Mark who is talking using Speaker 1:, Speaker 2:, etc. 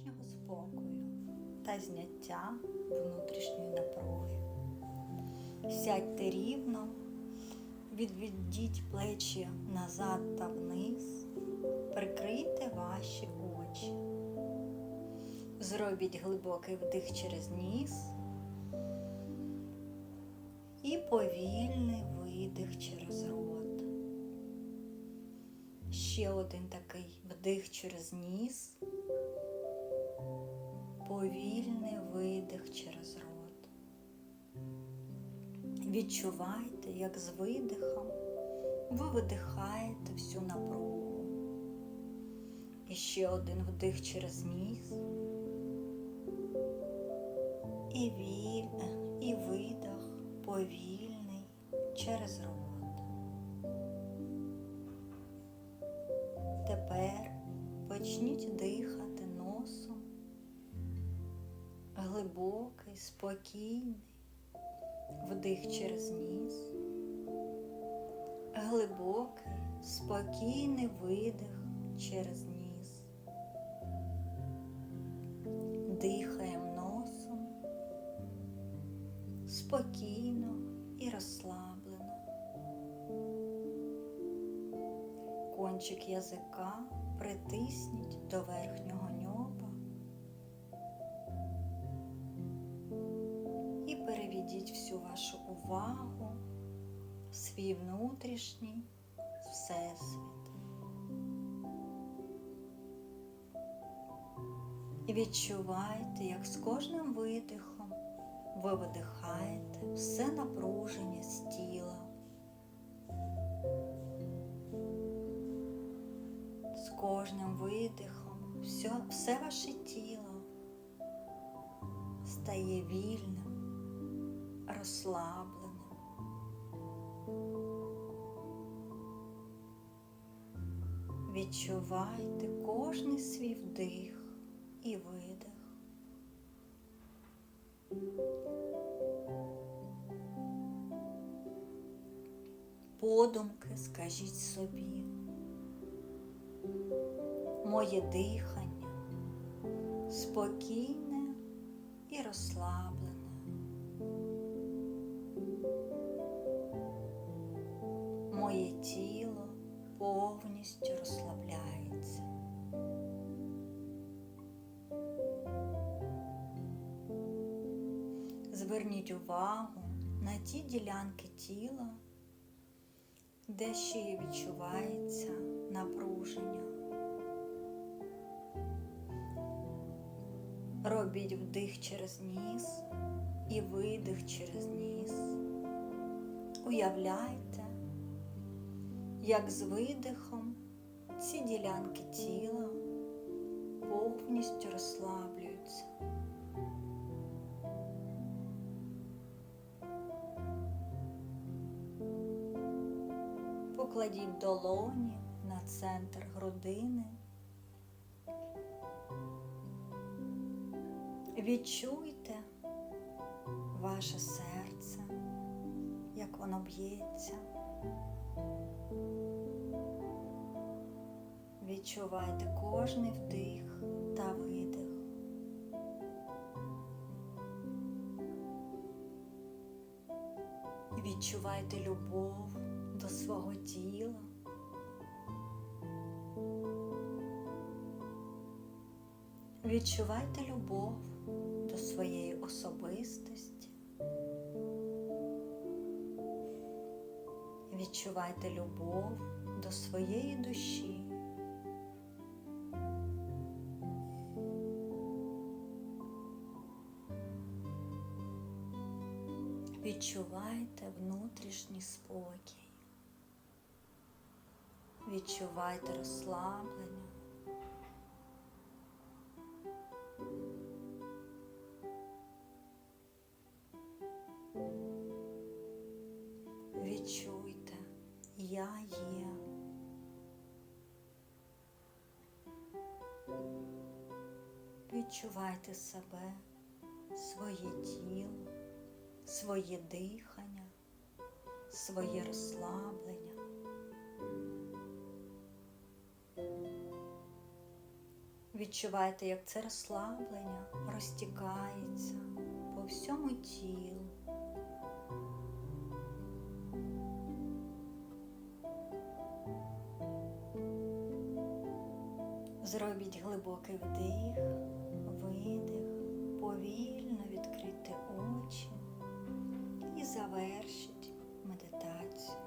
Speaker 1: внутрішнього спокою та зняття внутрішньої напруги. Сядьте рівно, відведіть плечі назад та вниз, прикрийте ваші очі. Зробіть глибокий вдих через ніс і повільний видих через рот. Ще один такий вдих через ніс, повільний видих через рот. Відчувайте, як з видихом ви видихаєте всю напругу. І ще один вдих через ніс. І віль, і видих повільний через рот. Тепер почніть дихати Глибокий, спокійний вдих через ніс. Глибокий, спокійний видих через ніс. Дихаємо носом спокійно і розслаблено. Кончик язика притисніть до верхнього вашу увагу в свій внутрішній всесвіт. І відчувайте, як з кожним видихом ви видихаєте все напруження з тіла. З кожним видихом все, все ваше тіло стає вільним, розслабленим. Відчувайте кожний свій вдих і видих. Подумки скажіть собі, моє дихання спокійне і розслаблене. Моє тіло повністю розслабляється. Зверніть увагу на ті ділянки тіла, де ще відчувається напруження. Робіть вдих через ніс і видих через ніс. Уявляйте, як з видихом ці ділянки тіла повністю розслаблюються. Покладіть долоні на центр грудини. Відчуйте ваше серце, як воно б'ється. Відчувайте кожний вдих та видих. Відчувайте любов до свого тіла. Відчувайте любов до своєї особистості. Відчувайте любов до своєї душі. Відчувайте внутрішній спокій. Відчувайте розслаблення. Відчуйте, я є. Відчувайте себе, своє тіло, своє дихання, своє розслаблення. Відчувайте, як це розслаблення розтікається по всьому тілу. Зробіть глибокий вдих, видих, повільно відкрийте очі і завершіть медитацію.